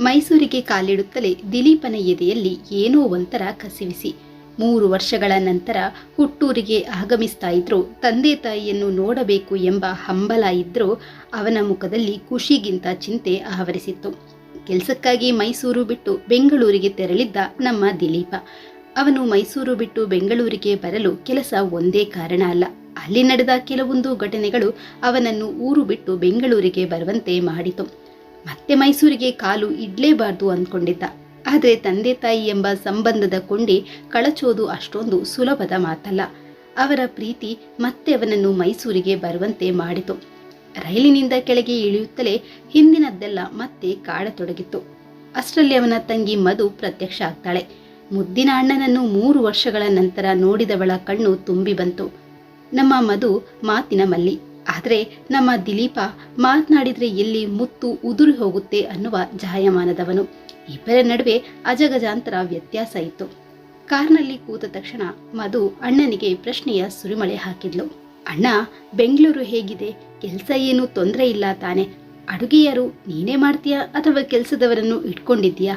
ಮೈಸೂರಿಗೆ ಕಾಲಿಡುತ್ತಲೇ ದಿಲೀಪನ ಎದೆಯಲ್ಲಿ ಏನೋ ಒಂಥರ ಕಸಿವಿಸಿ. ಮೂರು ವರ್ಷಗಳ ನಂತರ ಹುಟ್ಟೂರಿಗೆ ಆಗಮಿಸ್ತಾ ಇದ್ರು ತಂದೆ ತಾಯಿಯನ್ನು ನೋಡಬೇಕು ಎಂಬ ಹಂಬಲ ಇದ್ರೂ ಅವನ ಮುಖದಲ್ಲಿ ಖುಷಿಗಿಂತ ಚಿಂತೆ ಆವರಿಸಿತ್ತು. ಕೆಲಸಕ್ಕಾಗಿ ಮೈಸೂರು ಬಿಟ್ಟು ಬೆಂಗಳೂರಿಗೆ ತೆರಳಿದ್ದ ನಮ್ಮ ದಿಲೀಪ. ಅವನು ಮೈಸೂರು ಬಿಟ್ಟು ಬೆಂಗಳೂರಿಗೆ ಬರಲು ಕೆಲಸ ಒಂದೇ ಕಾರಣ ಅಲ್ಲ. ಅಲ್ಲಿ ನಡೆದ ಕೆಲವೊಂದು ಘಟನೆಗಳು ಅವನನ್ನು ಊರು ಬಿಟ್ಟು ಬೆಂಗಳೂರಿಗೆ ಬರುವಂತೆ ಮಾಡಿತು. ಮತ್ತೆ ಮೈಸೂರಿಗೆ ಕಾಲು ಇಡ್ಲೇಬಾರ್ದು ಅಂದ್ಕೊಂಡಿದ್ದ. ಆದರೆ ತಂದೆ ತಾಯಿ ಎಂಬ ಸಂಬಂಧದ ಕೊಂಡಿ ಕಳಚೋದು ಅಷ್ಟೊಂದು ಸುಲಭದ ಮಾತಲ್ಲ. ಅವರ ಪ್ರೀತಿ ಮತ್ತೆ ಅವನನ್ನು ಮೈಸೂರಿಗೆ ಬರುವಂತೆ ಮಾಡಿತು. ರೈಲಿನಿಂದ ಕೆಳಗೆ ಇಳಿಯುತ್ತಲೇ ಹಿಂದಿನದ್ದೆಲ್ಲ ಮತ್ತೆ ಕಾಡತೊಡಗಿತ್ತು. ಅಷ್ಟರಲ್ಲಿ ಅವನ ತಂಗಿ ಮಧು ಪ್ರತ್ಯಕ್ಷ ಆಗ್ತಾಳೆ. ಮುದ್ದಿನ ಅಣ್ಣನನ್ನು ಮೂರು ವರ್ಷಗಳ ನಂತರ ನೋಡಿದವಳ ಕಣ್ಣು ತುಂಬಿ ಬಂತು. ನಮ್ಮ ಮಧು ಮಾತಿನ ಮಲ್ಲಿ. ಆದರೆ ನಮ್ಮ ದಿಲೀಪ ಮಾತನಾಡಿದರೆ ಎಲ್ಲಿ ಮುತ್ತು ಉದುರಿ ಹೋಗುತ್ತೆ ಅನ್ನುವ ಜಾಯಮಾನದವನು. ಇಬ್ಬರ ನಡುವೆ ಅಜಗಜಾಂತರ ವ್ಯತ್ಯಾಸ ಇತ್ತು. ಕಾರ್ನಲ್ಲಿ ಕೂತ ತಕ್ಷಣ ಮಧು ಅಣ್ಣನಿಗೆ ಪ್ರಶ್ನೆಯ ಸುರಿಮಳೆ ಹಾಕಿದ್ಲು. ಅಣ್ಣ, ಬೆಂಗಳೂರು ಹೇಗಿದೆ? ಕೆಲಸ ಏನು ತೊಂದರೆ ಇಲ್ಲ ತಾನೆ. ಅಡುಗೆಯರು ನೀನೇ ಮಾಡ್ತೀಯಾ ಅಥವಾ ಕೆಲಸದವರನ್ನು ಇಟ್ಕೊಂಡಿದ್ದೀಯಾ?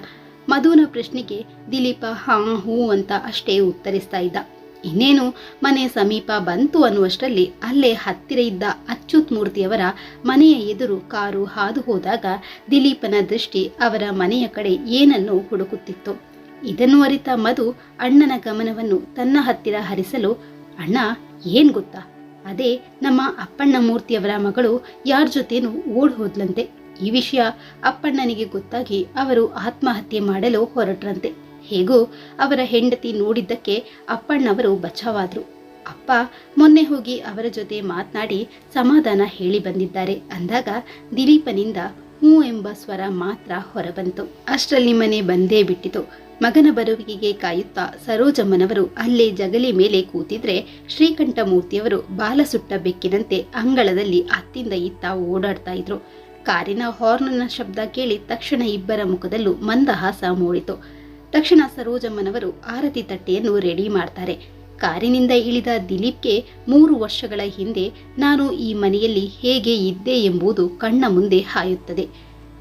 ಮಧುನ ಪ್ರಶ್ನೆಗೆ ದಿಲೀಪ ಹಾ ಹೂ ಅಂತ ಅಷ್ಟೇ ಉತ್ತರಿಸ್ತಾ ಇದ್ದ. ಇನ್ನೇನು? ಮನೆ ಸಮೀಪ ಬಂತು ಅನ್ನುವಷ್ಟರಲ್ಲಿ ಅಲ್ಲೇ ಹತ್ತಿರ ಇದ್ದ ಅಚ್ಯುತ್ ಮೂರ್ತಿಯವರ ಮನೆಯ ಎದುರು ಕಾರು ಹಾದು ಹೋದಾಗ ದಿಲೀಪನ ದೃಷ್ಟಿ ಅವರ ಮನೆಯ ಕಡೆ ಏನನ್ನು ಹುಡುಕುತ್ತಿತ್ತು. ಇದನ್ನು ಅರಿತ ಮಧು ಅಣ್ಣನ ಗಮನವನ್ನು ತನ್ನ ಹತ್ತಿರ ಹರಿಸಲು, ಅಣ್ಣ, ಏನ್ ಗೊತ್ತಾ? ಅದೇ ನಮ್ಮ ಅಪ್ಪಣ್ಣ ಮೂರ್ತಿಯವರ ಮಗಳು ಯಾರ ಜೊತೆನೂ ಓಡ್ ಹೋದ್ಲಂತೆ. ಈ ವಿಷಯ ಅಪ್ಪಣ್ಣನಿಗೆ ಗೊತ್ತಾಗಿ ಅವರು ಆತ್ಮಹತ್ಯೆ ಮಾಡಲು ಹೊರಟ್ರಂತೆ. ಹೇಗೂ ಅವರ ಹೆಂಡತಿ ನೋಡಿದ್ದಕ್ಕೆ ಅಪ್ಪಣ್ಣವರು ಬಚಾವಾದ್ರು. ಅಪ್ಪ ಮೊನ್ನೆ ಹೋಗಿ ಅವರ ಜೊತೆ ಮಾತನಾಡಿ ಸಮಾಧಾನ ಹೇಳಿ ಬಂದಿದ್ದಾರೆ. ಅಂದಾಗ ದಿಲೀಪನಿಂದ ಹ್ಞೂ ಎಂಬ ಸ್ವರ ಮಾತ್ರ ಹೊರಬಂತು. ಅಷ್ಟರಲ್ಲಿ ಮನೆ ಬಂದೇ ಬಿಟ್ಟಿತು. ಮಗನ ಬರುವಿಕೆಗೆ ಕಾಯುತ್ತಾ ಸರೋಜಮ್ಮನವರು ಅಲ್ಲೇ ಜಗಲಿ ಮೇಲೆ ಕೂತಿದ್ರೆ ಶ್ರೀಕಂಠಮೂರ್ತಿಯವರು ಬಾಲ ಸುಟ್ಟ ಬೆಕ್ಕಿನಂತೆ ಅಂಗಳದಲ್ಲಿ ಅತ್ತಿಂದ ಇತ್ತ ಓಡಾಡ್ತಾ ಇದ್ರು. ಕಾರಿನ ಹಾರ್ನ್ನ ಶಬ್ದ ಕೇಳಿ ತಕ್ಷಣ ಇಬ್ಬರ ಮುಖದಲ್ಲೂ ಮಂದಹಾಸ ಮೂಡಿತು. ತಕ್ಷಣ ಸರೋಜಮ್ಮನವರು ಆರತಿ ತಟ್ಟೆಯನ್ನು ರೆಡಿ ಮಾಡ್ತಾರೆ. ಕಾರಿನಿಂದ ಇಳಿದ ದಿಲೀಪ್ಗೆ ಮೂರು ವರ್ಷಗಳ ಹಿಂದೆ ನಾನು ಈ ಮನೆಯಲ್ಲಿ ಹೇಗೆ ಇದ್ದೆ ಎಂಬುದು ಕಣ್ಣ ಮುಂದೆ ಹಾಯುತ್ತದೆ.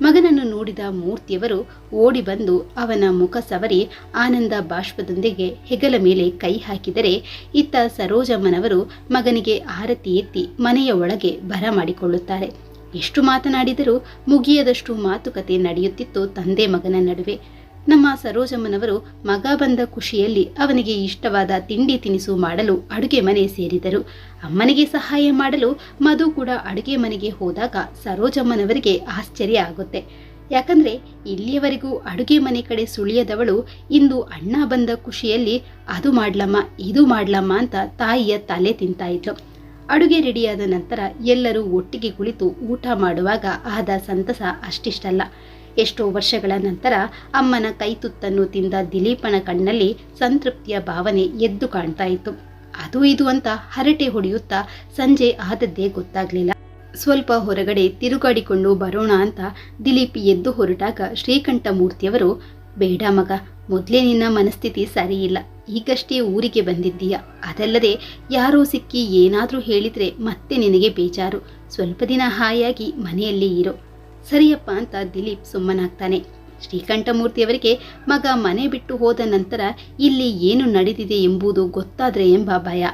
ಮಗನನ್ನು ನೋಡಿದ ಮೂರ್ತಿಯವರು ಓಡಿ ಬಂದು ಅವನ ಮುಖ ಸವರಿ ಆನಂದ ಬಾಷ್ಪದೊಂದಿಗೆ ಹೆಗಲ ಮೇಲೆ ಕೈ ಹಾಕಿದರೆ ಇತ್ತ ಸರೋಜಮ್ಮನವರು ಮಗನಿಗೆ ಆರತಿ ಎತ್ತಿ ಮನೆಯ ಒಳಗೆ ಬರಮಾಡಿಕೊಳ್ಳುತ್ತಾರೆ ಎಷ್ಟು ಮಾತನಾಡಿದರೂ ಮುಗಿಯದಷ್ಟು ಮಾತುಕತೆ ನಡೆಯುತ್ತಿತ್ತು ತಂದೆ ಮಗನ ನಡುವೆ. ನಮ್ಮ ಸರೋಜಮ್ಮನವರು ಮಗ ಬಂದ ಖುಷಿಯಲ್ಲಿ ಅವನಿಗೆ ಇಷ್ಟವಾದ ತಿಂಡಿ ತಿನಿಸು ಮಾಡಲು ಅಡುಗೆ ಮನೆ ಸೇರಿದರು. ಅಮ್ಮನಿಗೆ ಸಹಾಯ ಮಾಡಲು ಮಧು ಕೂಡ ಅಡುಗೆ ಮನೆಗೆ ಹೋದಾಗ ಸರೋಜಮ್ಮನವರಿಗೆ ಆಶ್ಚರ್ಯ ಆಗುತ್ತೆ. ಯಾಕಂದ್ರೆ ಇಲ್ಲಿಯವರೆಗೂ ಅಡುಗೆ ಮನೆ ಕಡೆ ಸುಳಿಯದವಳು ಇಂದು ಅಣ್ಣ ಬಂದ ಖುಷಿಯಲ್ಲಿ ಅದು ಮಾಡ್ಲಮ್ಮ, ಇದು ಮಾಡ್ಲಮ್ಮ ಅಂತ ತಾಯಿಯ ತಲೆ ತಿಂತಾ ಇದ್ಲು. ಅಡುಗೆ ರೆಡಿಯಾದ ನಂತರ ಎಲ್ಲರೂ ಒಟ್ಟಿಗೆ ಕುಳಿತು ಊಟ ಮಾಡುವಾಗ ಆದ ಸಂತಸ ಅಷ್ಟಿಷ್ಟಲ್ಲ. ಎಷ್ಟೋ ವರ್ಷಗಳ ನಂತರ ಅಮ್ಮನ ಕೈತುತ್ತನ್ನು ತಿಂದ ದಿಲೀಪನ ಕಣ್ಣಲ್ಲಿ ಸಂತೃಪ್ತಿಯ ಭಾವನೆ ಎದ್ದು ಕಾಣ್ತಾ ಇತ್ತು. ಅದು ಇದು ಅಂತ ಹರಟೆ ಹೊಡೆಯುತ್ತಾ ಸಂಜೆ ಆದದ್ದೇ ಗೊತ್ತಾಗ್ಲಿಲ್ಲ. ಸ್ವಲ್ಪ ಹೊರಗಡೆ ತಿರುಗಾಡಿಕೊಂಡು ಬರೋಣ ಅಂತ ದಿಲೀಪ್ ಎದ್ದು ಹೊರಟಾಗ ಶ್ರೀಕಂಠ ಮೂರ್ತಿಯವರು ಬೇಡ ಮಗ, ಮೊದಲೇ ನಿನ್ನ ಮನಸ್ಥಿತಿ ಸರಿಯಿಲ್ಲ. ಈಗಷ್ಟೇ ಊರಿಗೆ ಬಂದಿದ್ದೀಯ. ಅದಲ್ಲದೆ ಯಾರೋ ಸಿಕ್ಕಿ ಏನಾದರೂ ಹೇಳಿದ್ರೆ ಮತ್ತೆ ನಿನಗೆ ಬೇಜಾರು. ಸ್ವಲ್ಪ ದಿನ ಹಾಯಾಗಿ ಮನೆಯಲ್ಲಿ ಇರೋ. ಸರಿಯಪ್ಪ ಅಂತ ದಿಲೀಪ್ ಸುಮ್ಮನಾಗ್ತಾನೆ. ಶ್ರೀಕಂಠಮೂರ್ತಿಯವರಿಗೆ ಮಗ ಮನೆ ಬಿಟ್ಟು ಹೋದ ನಂತರ ಇಲ್ಲಿ ಏನು ನಡೆದಿದೆ ಎಂಬುದು ಗೊತ್ತಾದರೆ ಎಂಬ ಭಯ.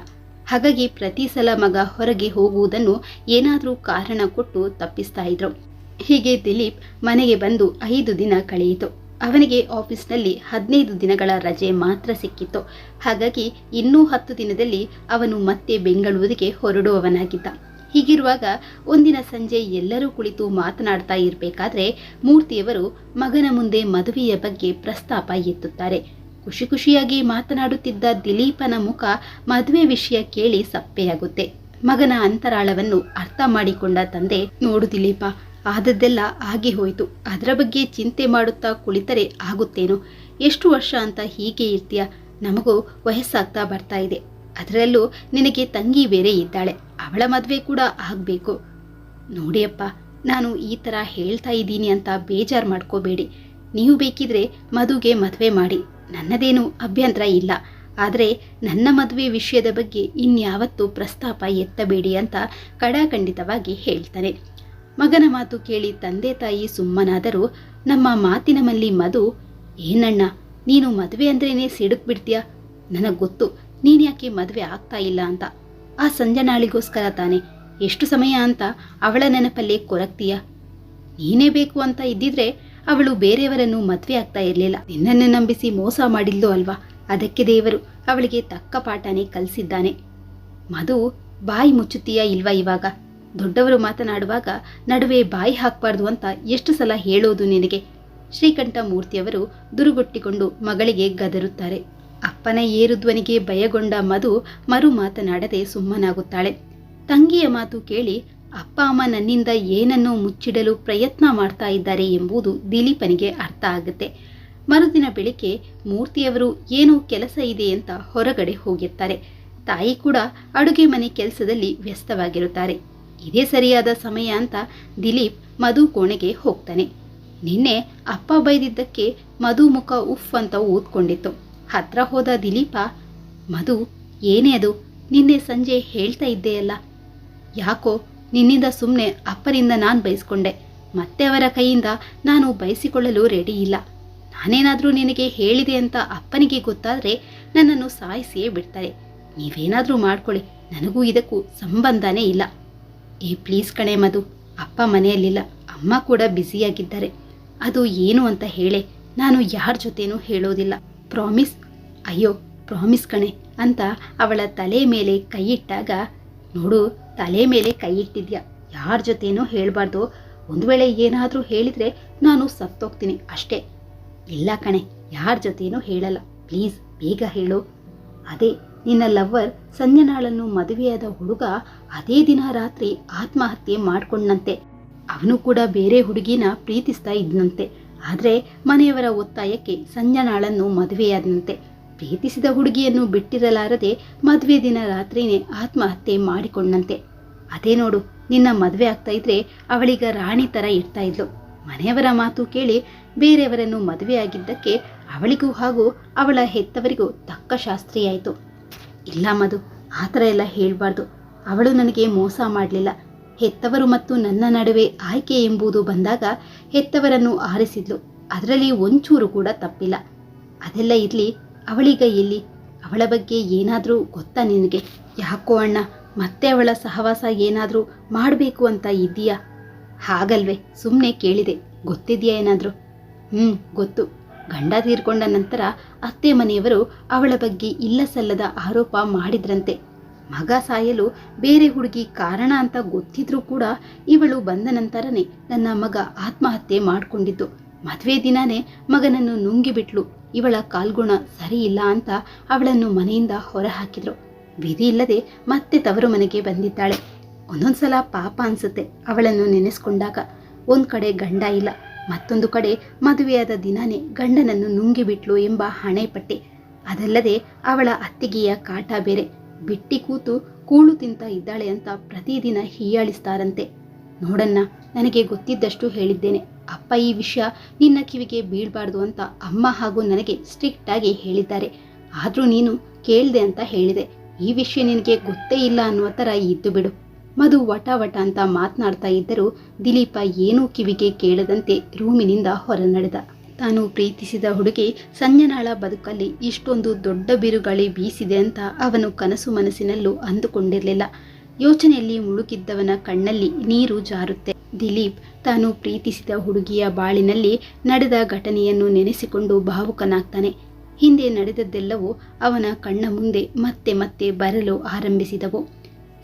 ಹಾಗಾಗಿ ಪ್ರತಿ ಸಲ ಮಗ ಹೊರಗೆ ಹೋಗುವುದನ್ನು ಏನಾದರೂ ಕಾರಣ ಕೊಟ್ಟು ತಪ್ಪಿಸ್ತಾ ಇದ್ರು. ಹೀಗೆ ದಿಲೀಪ್ ಮನೆಗೆ ಬಂದು ಐದು ದಿನ ಕಳೆಯಿತು. ಅವನಿಗೆ ಆಫೀಸ್ನಲ್ಲಿ ಹದಿನೈದು ದಿನಗಳ ರಜೆ ಮಾತ್ರ ಸಿಕ್ಕಿತ್ತು. ಹಾಗಾಗಿ ಇನ್ನೂ ಹತ್ತು ದಿನದಲ್ಲಿ ಅವನು ಮತ್ತೆ ಬೆಂಗಳೂರಿಗೆ ಹೊರಡುವವನಾಗಿದ್ದ. ಹೀಗಿರುವಾಗ ಒಂದಿನ ಸಂಜೆ ಎಲ್ಲರೂ ಕುಳಿತು ಮಾತನಾಡ್ತಾ ಇರಬೇಕಾದ್ರೆ ಮೂರ್ತಿಯವರು ಮಗನ ಮುಂದೆ ಮದುವೆಯ ಬಗ್ಗೆ ಪ್ರಸ್ತಾಪ ಎತ್ತುತ್ತಾರೆ. ಖುಷಿ ಖುಷಿಯಾಗಿ ಮಾತನಾಡುತ್ತಿದ್ದ ದಿಲೀಪನ ಮುಖ ಮದುವೆ ವಿಷಯ ಕೇಳಿ ಸಪ್ಪೆಯಾಗುತ್ತೆ. ಮಗನ ಅಂತರಾಳವನ್ನು ಅರ್ಥ ಮಾಡಿಕೊಂಡ ತಂದೆ, ನೋಡು ದಿಲೀಪ, ಆದದ್ದೆಲ್ಲ ಆಗಿ ಹೋಯಿತು. ಅದರ ಬಗ್ಗೆ ಚಿಂತೆ ಮಾಡುತ್ತಾ ಕುಳಿತರೆ ಆಗುತ್ತೇನೋ? ಎಷ್ಟು ವರ್ಷ ಅಂತ ಹೀಗೆ ಇರ್ತೀಯ? ನಮಗೂ ವಯಸ್ಸಾಗ್ತಾ ಬರ್ತಾ ಇದೆ. ಅದರಲ್ಲೂ ನಿನಗೆ ತಂಗಿ ಬೇರೆ ಇದ್ದಾಳೆ. ಅವಳ ಮದುವೆ ಕೂಡ ಆಗಬೇಕು. ನೋಡಿಯಪ್ಪ ನಾನು ಈ ಥರ ಹೇಳ್ತಾ ಇದ್ದೀನಿ ಅಂತ ಬೇಜಾರು ಮಾಡ್ಕೋಬೇಡಿ. ನೀವು ಬೇಕಿದ್ರೆ ಮದುಗೆ ಮದುವೆ ಮಾಡಿ. ನನ್ನದೇನು ಅಭ್ಯಂತರ ಇಲ್ಲ. ಆದರೆ ನನ್ನ ಮದುವೆ ವಿಷಯದ ಬಗ್ಗೆ ಇನ್ಯಾವತ್ತೂ ಪ್ರಸ್ತಾಪ ಎತ್ತಬೇಡಿ ಅಂತ ಕಡಾಖಂಡಿತವಾಗಿ ಹೇಳ್ತಾನೆ. ಮಗನ ಮಾತು ಕೇಳಿ ತಂದೆ ತಾಯಿ ಸುಮ್ಮನಾದರೂ ನಮ್ಮ ಮಾತಿನ ಮಲ್ಲಿ ಮಧು, ಏನಣ್ಣ, ನೀನು ಮದುವೆ ಅಂದ್ರೇನೆ ಸಿಡುಕ್ ಬಿಡ್ತೀಯ? ನನಗೆ ಗೊತ್ತು, ನೀನು ಯಾಕೆ ಮದುವೆ ಆಗ್ತಾ ಇಲ್ಲ ಅಂತ. ಆ ಸಂಜನಾಳಿಗೋಸ್ಕರ ತಾನೆ. ಎಷ್ಟು ಸಮಯ ಅಂತ ಅವಳ ನೆನಪಲ್ಲೇ ಕೊರಕ್ತೀಯ. ನೀನೇ ಬೇಕು ಅಂತ ಇದ್ದಿದ್ರೆ ಅವಳು ಬೇರೆಯವರನ್ನು ಮದುವೆ ಆಗ್ತಾ ಇರಲಿಲ್ಲ. ನಿನ್ನನ್ನು ನಂಬಿಸಿ ಮೋಸ ಮಾಡಿಲ್ಲೋ ಅಲ್ವಾ? ಅದಕ್ಕೆ ದೇವರು ಅವಳಿಗೆ ತಕ್ಕ ಪಾಠನೇ ಕಲಿಸಿದ್ದಾನೆ. ಮಧು ಬಾಯಿ ಮುಚ್ಚುತ್ತೀಯ ಇಲ್ವಾ ಇವಾಗ? ದೊಡ್ಡವರು ಮಾತನಾಡುವಾಗ ನಡುವೆ ಬಾಯಿ ಹಾಕಬಾರ್ದು ಅಂತ ಎಷ್ಟು ಸಲ ಹೇಳೋದು ನಿನಗೆ? ಶ್ರೀಕಂಠ ಮೂರ್ತಿಯವರು ದುರುಗೊಟ್ಟಿಕೊಂಡು ಮಗಳಿಗೆ ಗದರುತ್ತಾರೆ. ಅಪ್ಪನ ಏರುಧ್ವನಿಗೆ ಭಯಗೊಂಡ ಮಧು ಮರು ಮಾತನಾಡದೆ ಸುಮ್ಮನಾಗುತ್ತಾಳೆ. ತಂಗಿಯ ಮಾತು ಕೇಳಿ ಅಪ್ಪ ಅಮ್ಮ ನನ್ನಿಂದ ಏನನ್ನೂ ಮುಚ್ಚಿಡಲು ಪ್ರಯತ್ನ ಮಾಡ್ತಾ ಇದ್ದಾರೆ ಎಂಬುದು ದಿಲೀಪನಿಗೆ ಅರ್ಥ ಆಗುತ್ತೆ. ಮರುದಿನ ಬೆಳಿಗ್ಗೆ ಮೂರ್ತಿಯವರು ಏನೋ ಕೆಲಸ ಇದೆ ಅಂತ ಹೊರಗಡೆ ಹೋಗಿರ್ತಾರೆ. ತಾಯಿ ಕೂಡ ಅಡುಗೆ ಮನೆ ಕೆಲಸದಲ್ಲಿ ವ್ಯಸ್ತವಾಗಿರುತ್ತಾರೆ. ಇದೇ ಸರಿಯಾದ ಸಮಯ ಅಂತ ದಿಲೀಪ್ ಮಧು ಕೋಣೆಗೆ ಹೋಗ್ತಾನೆ. ನಿನ್ನೆ ಅಪ್ಪ ಬೈದಿದ್ದಕ್ಕೆ ಮಧು ಮುಖ ಉಫ್ ಅಂತ ಊದ್ಕೊಂಡಿತ್ತು. ಹತ್ರ ಹೋದ ದಿಲೀಪ, ಮಧು, ಏನೇ ಅದು? ನಿನ್ನೆ ಸಂಜೆ ಹೇಳ್ತಾ ಇದ್ದೆಯಲ್ಲ ಯಾಕೋ, ನಿನ್ನಿಂದ ಸುಮ್ಮನೆ ಅಪ್ಪನಿಂದ ನಾನು ಬಯಸ್ಕೊಂಡೆ ಮತ್ತೆ ಅವರ ಕೈಯಿಂದ ನಾನು ಬಯಸಿಕೊಳ್ಳಲು ರೆಡಿ ಇಲ್ಲ. ನಾನೇನಾದರೂ ನಿನಗೆ ಹೇಳಿದೆ ಅಂತ ಅಪ್ಪನಿಗೆ ಗೊತ್ತಾದರೆ ನನ್ನನ್ನು ಸಾಯಿಸಿಯೇ ಬಿಡ್ತಾರೆ. ನೀವೇನಾದರೂ ಮಾಡ್ಕೊಳ್ಳಿ. ನನಗೂ ಇದಕ್ಕೂ ಸಂಬಂಧನೇ ಇಲ್ಲ. ಏ ಪ್ಲೀಸ್ ಕಣೆ ಮಧು. ಅಪ್ಪ ಮನೆಯಲ್ಲಿಲ್ಲ. ಅಮ್ಮ ಕೂಡ ಬ್ಯುಸಿಯಾಗಿದ್ದಾರೆ ಅದು ಏನು ಅಂತ ಹೇಳೆ. ನಾನು ಯಾರ ಜೊತೆನೂ ಹೇಳೋದಿಲ್ಲ. ಪ್ರಾಮಿಸ್, ಅಯ್ಯೋ, ಪ್ರಾಮಿಸ್ ಕಣೆ ಅಂತ ಅವಳ ತಲೆ ಮೇಲೆ ಕೈಯಿಟ್ಟಾಗ ನೋಡು, ತಲೆ ಮೇಲೆ ಕೈ ಇಟ್ಟಿದ್ಯಾ? ಯಾರ ಜೊತೆನೂ ಹೇಳಬಾರ್ದು. ಒಂದು ವೇಳೆ ಏನಾದರೂ ಹೇಳಿದರೆ ನಾನು ಸತ್ತೋಗ್ತೀನಿ ಅಷ್ಟೇ. ಇಲ್ಲ ಕಣೆ, ಯಾರ ಜೊತೆನೂ ಹೇಳಲ್ಲ. ಪ್ಲೀಸ್, ಬೇಗ ಹೇಳು. ಅದೇ, ನಿನ್ನ ಲವ್ವರ್ ಸಂಜನಾಳನ್ನು ಮದುವೆಯಾದ ಹುಡುಗ ಅದೇ ದಿನ ರಾತ್ರಿ ಆತ್ಮಹತ್ಯೆ ಮಾಡಿಕೊಂಡಂತೆ. ಅವನು ಕೂಡ ಬೇರೆ ಹುಡುಗಿನ ಪ್ರೀತಿಸ್ತಾ ಇದ್ನಂತೆ. ಆದರೆ ಮನೆಯವರ ಒತ್ತಾಯಕ್ಕೆ ಸಂಜನಾಳನ್ನು ಮದುವೆಯಾದಂತೆ ಪ್ರೀತಿಸಿದ ಹುಡುಗಿಯನ್ನು ಬಿಟ್ಟಿರಲಾರದೆ ಮದುವೆ ದಿನ ರಾತ್ರಿನೇ ಆತ್ಮಹತ್ಯೆ ಮಾಡಿಕೊಂಡಂತೆ. ಅದೇ ನೋಡು, ನಿನ್ನ ಮದುವೆ ಆಗ್ತಾ ಇದ್ರೆ ಅವಳೀಗ ರಾಣಿ ಥರ ಇರ್ತಾ ಇದ್ಲು. ಮನೆಯವರ ಮಾತು ಕೇಳಿ ಬೇರೆಯವರನ್ನು ಮದುವೆಯಾಗಿದ್ದಕ್ಕೆ ಅವಳಿಗೂ ಹಾಗೂ ಅವಳ ಹೆತ್ತವರಿಗೂ ತಕ್ಕ ಶಾಸ್ತ್ರಿಯಾಯಿತು. ಇಲ್ಲ ಮಧು, ಆ ಥರ ಎಲ್ಲ ಹೇಳಬಾರ್ದು. ಅವಳು ನನಗೆ ಮೋಸ ಮಾಡಲಿಲ್ಲ. ಹೆತ್ತವರು ಮತ್ತು ನನ್ನ ನಡುವೆ ಆಯ್ಕೆ ಎಂಬುದು ಬಂದಾಗ ಹೆತ್ತವರನ್ನು ಆರಿಸಿದ್ಲು. ಅದರಲ್ಲಿ ಒಂಚೂರು ಕೂಡ ತಪ್ಪಿಲ್ಲ. ಅದೆಲ್ಲ ಇರಲಿ, ಅವಳೀಗ ಎಲ್ಲಿ ಅವಳ ಬಗ್ಗೆ ಏನಾದರೂ ಗೊತ್ತಾ ನಿನಗೆ? ಯಾಕೋ ಅಣ್ಣ, ಮತ್ತೆ ಅವಳ ಸಹವಾಸ ಏನಾದರೂ ಮಾಡಬೇಕು ಅಂತ ಇದ್ದೀಯಾ? ಹಾಗಲ್ವೇ ಸುಮ್ಮನೆ ಕೇಳಿದೆ. ಗೊತ್ತಿದೆಯಾ ಏನಾದರೂ? ಹ್ಞೂ ಗೊತ್ತು. ಗಂಡ ತೀರ್ಕೊಂಡ ನಂತರ ಅತ್ತೆ ಮನೆಯವರು ಅವಳ ಬಗ್ಗೆ ಇಲ್ಲ ಸಲ್ಲದ ಆರೋಪ ಮಾಡಿದ್ರಂತೆ. ಮಗ ಸಾಯಲು ಬೇರೆ ಹುಡುಗಿ ಕಾರಣ ಅಂತ ಗೊತ್ತಿದ್ರೂ ಕೂಡ ಇವಳು ಬಂದ ನಂತರನೇ ನನ್ನ ಮಗ ಆತ್ಮಹತ್ಯೆ ಮಾಡಿಕೊಂಡಿದ್ದು. ಮದುವೆ ದಿನಾನೇ ಮಗನನ್ನು ನುಂಗಿಬಿಟ್ಲು ಇವಳ ಕಾಲ್ಗುಣ ಸರಿ ಇಲ್ಲ ಅಂತ ಅವಳನ್ನು ಮನೆಯಿಂದ ಹೊರಹಾಕಿದ್ರು. ವಿಧಿ ಇಲ್ಲದೆ ಮತ್ತೆ ತವರು ಮನೆಗೆ ಬಂದಿದ್ದಾಳೆ. ಒಂದೊಂದ್ಸಲ ಪಾಪ ಅನ್ಸುತ್ತೆ ಅವಳನ್ನು ನೆನೆಸ್ಕೊಂಡಾಗ. ಒಂದು ಕಡೆ ಗಂಡ ಇಲ್ಲ, ಮತ್ತೊಂದು ಕಡೆ ಮದುವೆಯಾದ ದಿನಾನೇ ಗಂಡನನ್ನು ನುಂಗಿಬಿಟ್ಲು ಎಂಬ ಹಣೆ ಪಟ್ಟೆ ಅದಲ್ಲದೆ ಅವಳ ಅತ್ತಿಗೆಯ ಕಾಟ ಬೇರೆ. ಬಿಟ್ಟಿ ಕೂತು ಕೂಳು ತಿಂತ ಇದ್ದಾಳೆ ಅಂತ ಪ್ರತಿದಿನ ಹೀಯಾಳಿಸ್ತಾರಂತೆ. ನೋಡಣ್ಣ, ನನಗೆ ಗೊತ್ತಿದ್ದಷ್ಟು ಹೇಳಿದ್ದೇನೆ. ಅಪ್ಪ ಈ ವಿಷಯ ನಿನ್ನ ಕಿವಿಗೆ ಬೀಳ್ಬಾರ್ದು ಅಂತ ಅಮ್ಮ ಹಾಗೂ ನನಗೆ ಸ್ಟ್ರಿಕ್ಟ್ ಆಗಿ ಹೇಳಿದ್ದಾರೆ. ಆದರೂ ನೀನು ಕೇಳಿದೆ ಅಂತ ಹೇಳಿದೆ. ಈ ವಿಷಯ ನಿನಗೆ ಗೊತ್ತೇ ಇಲ್ಲ ಅನ್ನುವ ಥರ ಇದ್ದು ಬಿಡು. ಮಧು ವಟ ವಟ ಅಂತ ಮಾತನಾಡ್ತಾ ಇದ್ದರೂ ದಿಲೀಪ ಏನೂ ಕಿವಿಗೆ ಕೇಳದಂತೆ ರೂಮಿನಿಂದ ಹೊರ ನಡೆದ ತಾನು ಪ್ರೀತಿಸಿದ ಹುಡುಗಿ ಸಂಜನಾಳ ಬದುಕಲ್ಲಿ ಇಷ್ಟೊಂದು ದೊಡ್ಡ ಬಿರುಗಾಳಿ ಬೀಸಿದೆ ಅಂತ ಅವನು ಕನಸು ಮನಸ್ಸಿನಲ್ಲೂ ಅಂದುಕೊಂಡಿರಲಿಲ್ಲ. ಯೋಚನೆಯಲ್ಲಿ ಮುಳುಗಿದ್ದವನ ಕಣ್ಣಲ್ಲಿ ನೀರು ಜಾರುತ್ತೆ. ದಿಲೀಪ್ ತಾನು ಪ್ರೀತಿಸಿದ ಹುಡುಗಿಯ ಬಾಳಿನಲ್ಲಿ ನಡೆದ ಘಟನೆಯನ್ನು ನೆನೆಸಿಕೊಂಡು ಭಾವುಕನಾಗ್ತಾನೆ. ಹಿಂದೆ ನಡೆದದ್ದೆಲ್ಲವೂ ಅವನ ಕಣ್ಣ ಮುಂದೆ ಮತ್ತೆ ಮತ್ತೆ ಬರಲು ಆರಂಭಿಸಿದವು.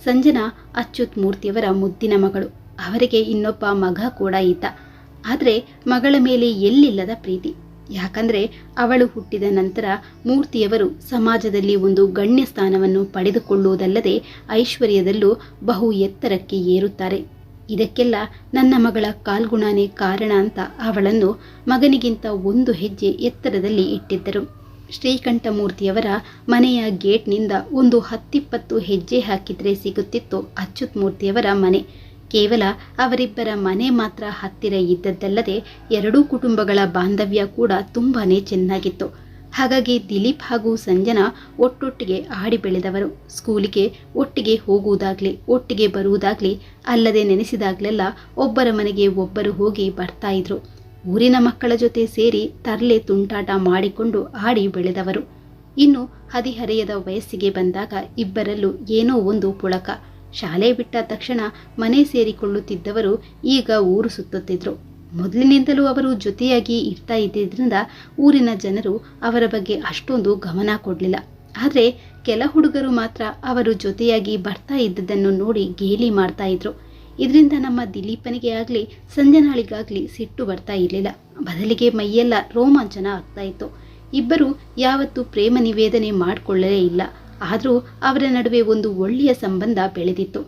ಸಂಜನಾ ಅಚ್ಯುತ್ ಮೂರ್ತಿಯವರ ಮುದ್ದಿನ ಮಗಳು. ಅವರಿಗೆ ಇನ್ನೊಬ್ಬ ಮಗ ಕೂಡ ಇದ್ದ. ಆದರೆ ಮಗಳ ಮೇಲೆ ಎಲ್ಲಿಲ್ಲದ ಪ್ರೀತಿ. ಯಾಕಂದ್ರೆ ಅವಳು ಹುಟ್ಟಿದ ನಂತರ ಮೂರ್ತಿಯವರು ಸಮಾಜದಲ್ಲಿ ಒಂದು ಗಣ್ಯ ಸ್ಥಾನವನ್ನು ಪಡೆದುಕೊಳ್ಳುವುದಲ್ಲದೆ ಐಶ್ವರ್ಯದಲ್ಲೂ ಬಹು ಎತ್ತರಕ್ಕೆ ಏರುತ್ತಾರೆ. ಇದಕ್ಕೆಲ್ಲ ನನ್ನ ಮಗಳ ಕಾಲ್ಗುಣನೇ ಕಾರಣ ಅಂತ ಅವಳನ್ನು ಮಗನಿಗಿಂತ ಒಂದು ಹೆಜ್ಜೆ ಎತ್ತರದಲ್ಲಿ ಇಟ್ಟಿದ್ದರು. ಶ್ರೀಕಂಠಮೂರ್ತಿಯವರ ಮನೆಯ ಗೇಟ್ನಿಂದ ಒಂದು ಹತ್ತಿಪ್ಪತ್ತು ಹೆಜ್ಜೆ ಹಾಕಿದ್ರೆ ಸಿಗುತ್ತಿತ್ತು ಅಚ್ಯುತ್ ಮೂರ್ತಿಯವರ ಮನೆ. ಕೇವಲ ಅವರಿಬ್ಬರ ಮನೆ ಮಾತ್ರ ಹತ್ತಿರ ಇದ್ದದ್ದಲ್ಲದೆ ಎರಡೂ ಕುಟುಂಬಗಳ ಬಾಂಧವ್ಯ ಕೂಡ ತುಂಬಾನೇ ಚೆನ್ನಾಗಿತ್ತು. ಹಾಗಾಗಿ ದಿಲೀಪ್ ಹಾಗೂ ಸಂಜನಾ ಒಟ್ಟೊಟ್ಟಿಗೆ ಆಡಿ ಬೆಳೆದವರು. ಸ್ಕೂಲಿಗೆ ಒಟ್ಟಿಗೆ ಹೋಗುವುದಾಗ್ಲಿ, ಒಟ್ಟಿಗೆ ಬರುವುದಾಗ್ಲಿ, ಅಲ್ಲದೆ ನೆನೆಸಿದಾಗ್ಲೆಲ್ಲ ಒಬ್ಬರ ಮನೆಗೆ ಒಬ್ಬರು ಹೋಗಿ ಬರ್ತಾ ಇದ್ರು. ಊರಿನ ಮಕ್ಕಳ ಜೊತೆ ಸೇರಿ ತರಲೆ ತುಂಟಾಟ ಮಾಡಿಕೊಂಡು ಆಡಿ ಬೆಳೆದವರು. ಇನ್ನು ಹದಿಹರೆಯದ ವಯಸ್ಸಿಗೆ ಬಂದಾಗ ಇಬ್ಬರಲ್ಲೂ ಏನೋ ಒಂದು ಪುಳಕ. ಶಾಲೆ ಬಿಟ್ಟ ತಕ್ಷಣ ಮನೆ ಸೇರಿಕೊಳ್ಳುತ್ತಿದ್ದವರು ಈಗ ಊರು ಸುತ್ತುತ್ತಿದ್ರು. ಮೊದಲಿನಿಂದಲೂ ಅವರು ಜೊತೆಯಾಗಿ ಇರ್ತಾ ಇದ್ದಿದ್ದರಿಂದ ಊರಿನ ಜನರು ಅವರ ಬಗ್ಗೆ ಅಷ್ಟೊಂದು ಗಮನ ಕೊಡಲಿಲ್ಲ. ಆದರೆ ಕೆಲ ಹುಡುಗರು ಮಾತ್ರ ಅವರು ಜೊತೆಯಾಗಿ ಬರ್ತಾ ಇದ್ದದ್ದನ್ನು ನೋಡಿ ಗೇಲಿ ಮಾಡ್ತಾ ಇದ್ರು. ಇದರಿಂದ ನಮ್ಮ ದಿಲೀಪನಿಗೆ ಆಗಲಿ, ಸಂಜನಾಳಿಗಾಗಲಿ ಸಿಟ್ಟು ಬರ್ತಾ ಇರಲಿಲ್ಲ. ಬದಲಿಗೆ ಮೈಯೆಲ್ಲ ರೋಮಾಂಚನ ಆಗ್ತಾ ಇತ್ತು. ಇಬ್ಬರು ಯಾವತ್ತೂ ಪ್ರೇಮ ನಿವೇದನೆ ಮಾಡಿಕೊಳ್ಳಲೇ ಇಲ್ಲ. ಆದರೂ ಅವರ ನಡುವೆ ಒಂದು ಒಳ್ಳೆಯ ಸಂಬಂಧ ಬೆಳೆದಿತ್ತು.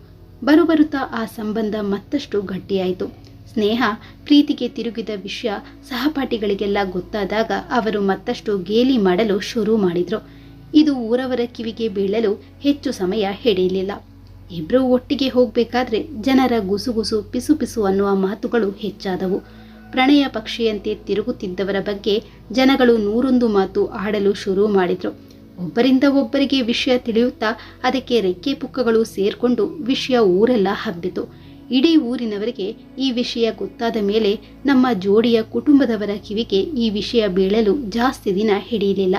ಬರುಬರುತ್ತಾ ಆ ಸಂಬಂಧ ಮತ್ತಷ್ಟು ಗಟ್ಟಿಯಾಯಿತು. ಸ್ನೇಹ, ಪ್ರೀತಿಗೆ ತಿರುಗಿದ ವಿಷಯ ಸಹಪಾಠಿಗಳಿಗೆಲ್ಲ ಗೊತ್ತಾದಾಗ ಅವರು ಮತ್ತಷ್ಟು ಗೇಲಿ ಮಾಡಲು ಶುರು ಮಾಡಿದರು. ಇದು ಊರವರ ಕಿವಿಗೆ ಬೀಳಲು ಹೆಚ್ಚು ಸಮಯ ಹಿಡಿಯಲಿಲ್ಲ. ಇಬ್ಬರು ಒಟ್ಟಿಗೆ ಹೋಗಬೇಕಾದ್ರೆ ಜನರ ಗುಸುಗುಸು, ಪಿಸು ಪಿಸು ಅನ್ನುವ ಮಾತುಗಳು ಹೆಚ್ಚಾದವು. ಪ್ರಣಯ ಪಕ್ಷಿಯಂತೆ ತಿರುಗುತ್ತಿದ್ದವರ ಬಗ್ಗೆ ಜನಗಳು ನೂರೊಂದು ಮಾತು ಆಡಲು ಶುರು ಮಾಡಿದ್ರು. ಒಬ್ಬರಿಂದ ಒಬ್ಬರಿಗೆ ವಿಷಯ ತಿಳಿಯುತ್ತಾ ಅದಕ್ಕೆ ರೆಕ್ಕೆ ಪುಕ್ಕಗಳು ಸೇರಿಕೊಂಡು ವಿಷಯ ಊರೆಲ್ಲ ಹಬ್ಬಿತು. ಇಡೀ ಊರಿನವರಿಗೆ ಈ ವಿಷಯ ಗೊತ್ತಾದ ಮೇಲೆ ನಮ್ಮ ಜೋಡಿಯ ಕುಟುಂಬದವರ ಕಿವಿಗೆ ಈ ವಿಷಯ ಬೀಳಲು ಜಾಸ್ತಿ ದಿನ ಹಿಡಿಯಲಿಲ್ಲ.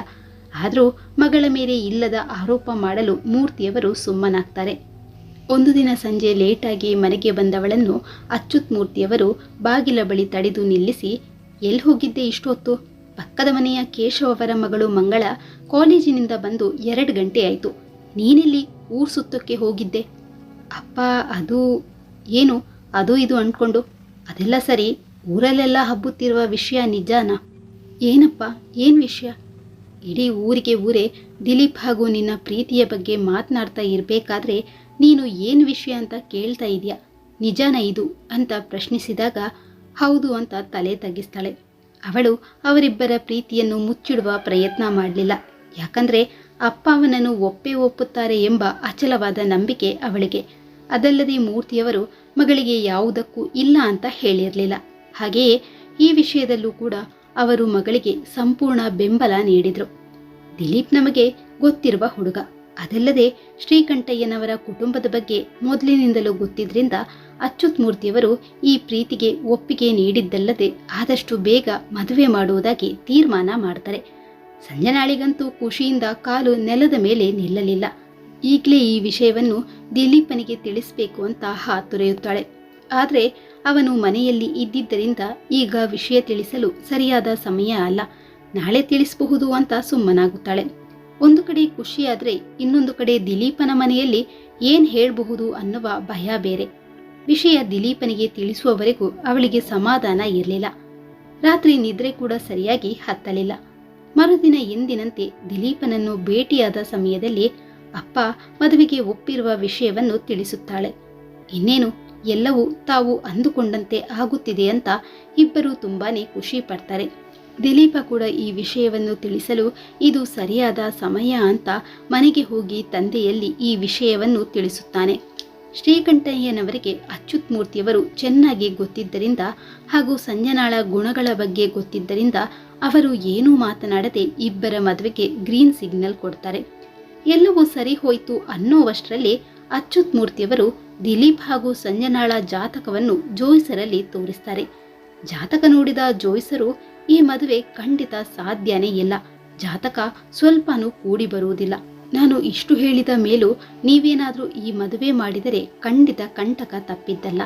ಆದರೂ ಮಗಳ ಮೇಲೆ ಇಲ್ಲದ ಆರೋಪ ಮಾಡಲು ಮೂರ್ತಿಯವರು ಸುಮ್ಮನಾಗ್ತಾರೆ. ಒಂದು ದಿನ ಸಂಜೆ ಲೇಟಾಗಿ ಮನೆಗೆ ಬಂದವಳನ್ನು ಅಚ್ಯುತ್ ಮೂರ್ತಿಯವರು ಬಾಗಿಲ ಬಳಿ ತಡೆದು ನಿಲ್ಲಿಸಿ, ಎಲ್ಲಿ ಹೋಗಿದ್ದೆ ಇಷ್ಟೊತ್ತು? ಪಕ್ಕದ ಮನೆಯ ಕೇಶವ ಮಗಳು ಮಂಗಳ ಕಾಲೇಜಿನಿಂದ ಬಂದು ಎರಡು ಗಂಟೆ ಆಯಿತು. ನೀನೆಲ್ಲಿ ಊರು ಸುತ್ತಕ್ಕೆ ಹೋಗಿದ್ದೆ? ಅಪ್ಪ, ಅದು ಏನು? ಅದು ಇದು ಅಂದ್ಕೊಂಡು, ಅದೆಲ್ಲ ಸರಿ, ಊರಲ್ಲೆಲ್ಲ ಹಬ್ಬುತ್ತಿರುವ ವಿಷಯ ನಿಜಾನ? ಏನಪ್ಪ, ಏನು ವಿಷಯ? ಇಡೀ ಊರಿಗೆ ಊರೇ ದಿಲೀಪ್ ಹಾಗೂ ನಿನ್ನ ಪ್ರೀತಿಯ ಬಗ್ಗೆ ಮಾತನಾಡ್ತಾ ಇರಬೇಕಾದ್ರೆ ನೀನು ಏನು ವಿಷಯ ಅಂತ ಕೇಳ್ತಾ ಇದೆಯಾ? ನಿಜಾನ ಇದು ಅಂತ ಪ್ರಶ್ನಿಸಿದಾಗ, ಹೌದು ಅಂತ ತಲೆ ತಗ್ಗಿಸ್ತಾಳೆ. ಅವಳು ಅವರಿಬ್ಬರ ಪ್ರೀತಿಯನ್ನು ಮುಚ್ಚಿಡುವ ಪ್ರಯತ್ನ ಮಾಡಲಿಲ್ಲ. ಯಾಕಂದ್ರೆ ಅಪ್ಪ ಅವನನ್ನು ಒಪ್ಪೇ ಒಪ್ಪುತ್ತಾರೆ ಎಂಬ ಅಚಲವಾದ ನಂಬಿಕೆ ಅವಳಿಗೆ. ಅದಲ್ಲದೆ ಮೂರ್ತಿಯವರು ಮಗಳಿಗೆ ಯಾವುದಕ್ಕೂ ಇಲ್ಲ ಅಂತ ಹೇಳಿರಲಿಲ್ಲ. ಹಾಗೆಯೇ ಈ ವಿಷಯದಲ್ಲೂ ಕೂಡ ಅವರು ಮಗಳಿಗೆ ಸಂಪೂರ್ಣ ಬೆಂಬಲ ನೀಡಿದರು. ದಿಲೀಪ್ ನಮಗೆ ಗೊತ್ತಿರುವ ಹುಡುಗ. ಅದಲ್ಲದೆ ಶ್ರೀಕಂಠಯ್ಯನವರ ಕುಟುಂಬದ ಬಗ್ಗೆ ಮೊದಲಿನಿಂದಲೂ ಗೊತ್ತಿದ್ರಿಂದ ಅಚ್ಯುತ್ ಮೂರ್ತಿಯವರು ಈ ಪ್ರೀತಿಗೆ ಒಪ್ಪಿಗೆ ನೀಡಿದ್ದಲ್ಲದೆ ಆದಷ್ಟು ಬೇಗ ಮದುವೆ ಮಾಡುವುದಾಗಿ ತೀರ್ಮಾನ ಮಾಡ್ತಾರೆ. ಸಂಜನಾಳಿಗಂತೂ ಖುಷಿಯಿಂದ ಕಾಲು ನೆಲದ ಮೇಲೆ ನಿಲ್ಲಲಿಲ್ಲ. ಈಗಲೇ ಈ ವಿಷಯವನ್ನು ದಿಲೀಪನಿಗೆ ತಿಳಿಸಬೇಕು ಅಂತ ಹಾತೊರೆಯುತ್ತಾಳೆ ಆದರೆ ಅವನು ಮನೆಯಲ್ಲಿ ಇದ್ದಿದ್ದರಿಂದ ಈಗ ವಿಷಯ ತಿಳಿಸಲು ಸರಿಯಾದ ಸಮಯ ಅಲ್ಲ. ನಾಳೆ ತಿಳಿಸಬಹುದು ಅಂತ ಸುಮ್ಮನಾಗುತ್ತಾಳೆ. ಒಂದು ಕಡೆ ಖುಷಿಯಾದರೆ ಇನ್ನೊಂದು ಕಡೆ ದಿಲೀಪನ ಮನೆಯಲ್ಲಿ ಏನ್ ಹೇಳಬಹುದು ಅನ್ನುವ ಭಯ ಬೇರೆ. ವಿಷಯ ದಿಲೀಪನಿಗೆ ತಿಳಿಸುವವರೆಗೂ ಅವಳಿಗೆ ಸಮಾಧಾನ ಇರಲಿಲ್ಲ. ರಾತ್ರಿ ನಿದ್ರೆ ಕೂಡ ಸರಿಯಾಗಿ ಹತ್ತಲಿಲ್ಲ. ಮರುದಿನ ಎಂದಿನಂತೆ ದಿಲೀಪನನ್ನು ಭೇಟಿಯಾದ ಸಮಯದಲ್ಲಿ ಅಪ್ಪ ಮದುವೆಗೆ ಒಪ್ಪಿರುವ ವಿಷಯವನ್ನು ತಿಳಿಸುತ್ತಾಳೆ. ಇನ್ನೇನು, ಎಲ್ಲವೂ ತಾವು ಅಂದುಕೊಂಡಂತೆ ಆಗುತ್ತಿದೆ ಅಂತ ಇಬ್ಬರೂ ತುಂಬಾನೇ ಖುಷಿ ಪಡ್ತಾರೆ. ದಿಲೀಪ ಕೂಡ ಈ ವಿಷಯವನ್ನು ತಿಳಿಸಲು ಇದು ಸರಿಯಾದ ಸಮಯ ಅಂತ ಮನೆಗೆ ಹೋಗಿ ತಂದೆಯಲ್ಲಿ ಈ ವಿಷಯವನ್ನು ತಿಳಿಸುತ್ತಾನೆ. ಶ್ರೀಕಂಠಯ್ಯನವರಿಗೆ ಅಚ್ಯುತ್ ಮೂರ್ತಿಯವರು ಚೆನ್ನಾಗಿ ಗೊತ್ತಿದ್ದರಿಂದ ಹಾಗೂ ಸಂಜನಾಳ ಗುಣಗಳ ಬಗ್ಗೆ ಗೊತ್ತಿದ್ದರಿಂದ ಅವರು ಏನೂ ಮಾತನಾಡದೆ ಇಬ್ಬರ ಮದುವೆಗೆ ಗ್ರೀನ್ ಸಿಗ್ನಲ್ ಕೊಡ್ತಾರೆ. ಎಲ್ಲವೂ ಸರಿ ಹೋಯಿತು ಅನ್ನೋವಷ್ಟರಲ್ಲಿ ಅಚ್ಯುತ್ ಮೂರ್ತಿಯವರು ದಿಲೀಪ್ ಹಾಗೂ ಸಂಜನಾಳ ಜಾತಕವನ್ನು ಜೋಯಿಸರಲ್ಲಿ ತೋರಿಸ್ತಾರೆ. ಜಾತಕ ನೋಡಿದ ಜೋಯಿಸರು ಈ ಮದುವೆ ಖಂಡಿತ ಸಾಧ್ಯನೇ ಇಲ್ಲ. ಜಾತಕ ಸ್ವಲ್ಪನೂ ಕೂಡಿ ಬರುವುದಿಲ್ಲ. ನಾನು ಇಷ್ಟು ಹೇಳಿದ ಮೇಲೂ ನೀವೇನಾದರೂ ಈ ಮದುವೆ ಮಾಡಿದರೆ ಖಂಡಿತ ಕಂಟಕ ತಪ್ಪಿದ್ದಲ್ಲ.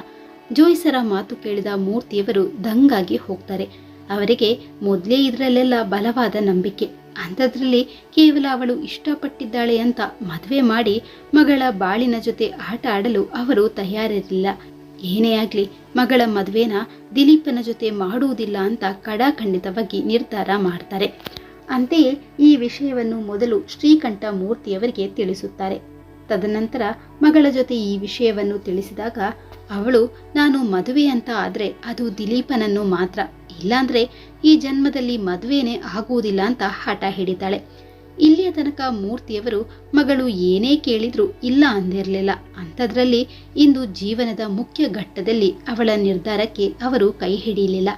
ಜೋಯಿಸರ ಮಾತು ಕೇಳಿದ ಮೂರ್ತಿಯವರು ದಂಗಾಗಿ ಹೋಗ್ತಾರೆ. ಅವರಿಗೆ ಮೊದಲೇ ಇದರಲ್ಲೆಲ್ಲ ಬಲವಾದ ನಂಬಿಕೆ. ಅಂಥದ್ರಲ್ಲಿ ಕೇವಲ ಅವಳು ಇಷ್ಟಪಟ್ಟಿದ್ದಾಳೆ ಅಂತ ಮದುವೆ ಮಾಡಿ ಮಗಳ ಬಾಳಿನ ಜೊತೆ ಆಟ ಆಡಲು ಅವರು ತಯಾರಿರಲಿಲ್ಲ. ಏನೇ ಆಗಲಿ, ಮಗಳ ಮದುವೆನ ದಿಲೀಪನ ಜೊತೆ ಮಾಡುವುದಿಲ್ಲ ಅಂತ ಕಡಾಖಂಡಿತವಾಗಿ ನಿರ್ಧಾರ ಮಾಡ್ತಾರೆ. ಅಂತೆಯೇ ಈ ವಿಷಯವನ್ನು ಮೊದಲು ಶ್ರೀಕಂಠ ಮೂರ್ತಿಯವರಿಗೆ ತಿಳಿಸುತ್ತಾರೆ. ತದನಂತರ ಮಗಳ ಜೊತೆ ಈ ವಿಷಯವನ್ನು ತಿಳಿಸಿದಾಗ, ಅವಳು, ನಾನು ಮದುವೆ ಅಂತ ಆದರೆ ಅದು ದಿಲೀಪನನ್ನು ಮಾತ್ರ, ಇಲ್ಲಾಂದ್ರೆ ಈ ಜನ್ಮದಲ್ಲಿ ಮದುವೆನೇ ಆಗುವುದಿಲ್ಲ ಅಂತ ಹಠ ಹಿಡಿತಾಳೆ ಇಲ್ಲಿಯ ತನಕ ಮೂರ್ತಿಯವರು, ಮಗಳು ಏನೇ ಕೇಳಿದ್ರೂ ಇಲ್ಲ ಅಂದಿರಲಿಲ್ಲ. ಅಂಥದ್ರಲ್ಲಿ ಇಂದು ಜೀವನದ ಮುಖ್ಯ ಘಟ್ಟದಲ್ಲಿ ಅವಳ ನಿರ್ಧಾರಕ್ಕೆ ಅವರು ಕೈ ಹಿಡಿಯಲಿಲ್ಲ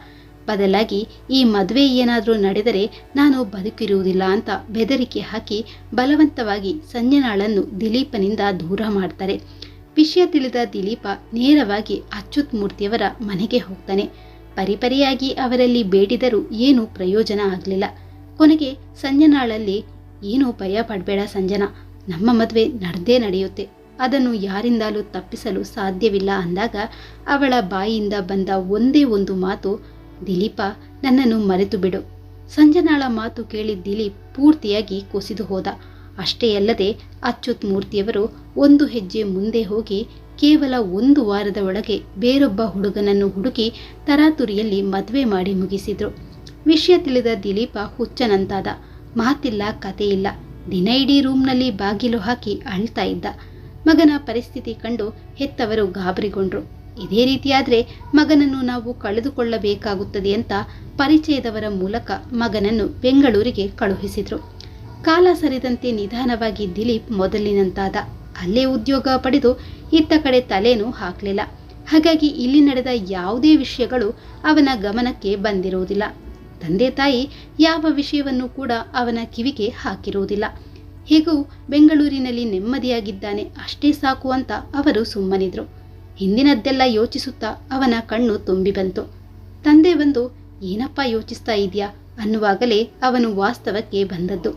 ಬದಲಾಗಿ ಈ ಮದುವೆ ಏನಾದರೂ ನಡೆದರೆ ನಾನು ಬದುಕಿರುವುದಿಲ್ಲ ಅಂತ ಬೆದರಿಕೆ ಹಾಕಿ ಬಲವಂತವಾಗಿ ಸಂಜನಾಳನ್ನು ದಿಲೀಪನಿಂದ ದೂರ ಮಾಡ್ತಾರೆ. ವಿಷಯ ತಿಳಿದ ದಿಲೀಪ ನೇರವಾಗಿ ಅಚ್ಯುತ್ ಮೂರ್ತಿಯವರ ಮನೆಗೆ ಹೋಗ್ತಾನೆ. ಪರಿಪರಿಯಾಗಿ ಅವರಲ್ಲಿ ಬೇಡಿದರೂ ಏನೂ ಪ್ರಯೋಜನ ಆಗಲಿಲ್ಲ. ಕೊನೆಗೆ ಸಂಜನಾಳಲ್ಲಿ, ಏನೂ ಭಯ ಪಡಬೇಡ ಸಂಜನಾ, ನಮ್ಮ ಮದುವೆ ನಡೆದೇ ನಡೆಯುತ್ತೆ. ಅದನ್ನು ಯಾರಿಂದಲೂ ತಪ್ಪಿಸಲು ಸಾಧ್ಯವಿಲ್ಲ ಅಂದಾಗ ಅವಳ ಬಾಯಿಯಿಂದ ಬಂದ ಒಂದೇ ಒಂದು ಮಾತು ದಿಲೀಪ ನನ್ನನ್ನು ಮರೆತು ಬಿಡು. ಸಂಜನಾಳ ಮಾತು ಕೇಳಿ ದಿಲೀಪ್ ಪೂರ್ತಿಯಾಗಿ ಕುಸಿದು ಹೋದ. ಅಷ್ಟೇ ಅಲ್ಲದೆ ಅಚ್ಯುತ್ ಮೂರ್ತಿಯವರು ಒಂದು ಹೆಜ್ಜೆ ಮುಂದೆ ಹೋಗಿ ಕೇವಲ ಒಂದು ವಾರದ ಒಳಗೆ ಬೇರೊಬ್ಬ ಹುಡುಗನನ್ನು ಹುಡುಕಿ ತರಾತುರಿಯಲ್ಲಿ ಮದುವೆ ಮಾಡಿ ಮುಗಿಸಿದ್ರು. ವಿಷಯ ತಿಳಿದ ದಿಲೀಪ ಹುಚ್ಚನಂತಾದ. ಮಾತಿಲ್ಲ ಕತೆ ಇಲ್ಲ ದಿನ ಇಡೀ ರೂಮ್ನಲ್ಲಿ ಬಾಗಿಲು ಹಾಕಿ ಅಳ್ತಾ ಇದ್ದ. ಮಗನ ಪರಿಸ್ಥಿತಿ ಕಂಡು ಹೆತ್ತವರು ಗಾಬರಿಗೊಂಡ್ರು. ಇದೇ ರೀತಿಯಾದರೆ ಮಗನನ್ನು ನಾವು ಕಳೆದುಕೊಳ್ಳಬೇಕಾಗುತ್ತದೆ ಅಂತ ಪರಿಚಯದವರ ಮೂಲಕ ಮಗನನ್ನು ಬೆಂಗಳೂರಿಗೆ ಕಳುಹಿಸಿದರು. ಕಾಲ ಸರಿದಂತೆ ನಿಧಾನವಾಗಿ ದಿಲೀಪ್ ಮೊದಲಿನಂತಾದ ಅಲ್ಲೇ ಉದ್ಯೋಗ ಪಡೆದು ಇತ್ತ ಕಡೆ ತಲೆನೂ ಹಾಕಲಿಲ್ಲ. ಹಾಗಾಗಿ ಇಲ್ಲಿ ನಡೆದ ಯಾವುದೇ ವಿಷಯಗಳು ಅವನ ಗಮನಕ್ಕೆ ಬಂದಿರುವುದಿಲ್ಲ. ತಂದೆ ತಾಯಿ ಯಾವ ವಿಷಯವನ್ನು ಕೂಡ ಅವನ ಕಿವಿಗೆ ಹಾಕಿರುವುದಿಲ್ಲ. ಹೇಗೂ ಬೆಂಗಳೂರಿನಲ್ಲಿ ನೆಮ್ಮದಿಯಾಗಿದ್ದಾನೆ ಅಷ್ಟೇ ಸಾಕು ಅಂತ ಅವರು ಸುಮ್ಮನಿದ್ರು. ಹಿಂದಿನದ್ದೆಲ್ಲ ಯೋಚಿಸುತ್ತಾ ಅವನ ಕಣ್ಣು ತುಂಬಿ ಬಂತು. ತಂದೆ ಬಂದು, ಏನಪ್ಪ ಯೋಚಿಸ್ತಾ ಇದೆಯಾ? ಅನ್ನುವಾಗಲೇ ಅವನು ವಾಸ್ತವಕ್ಕೆ ಬಂದದ್ದು.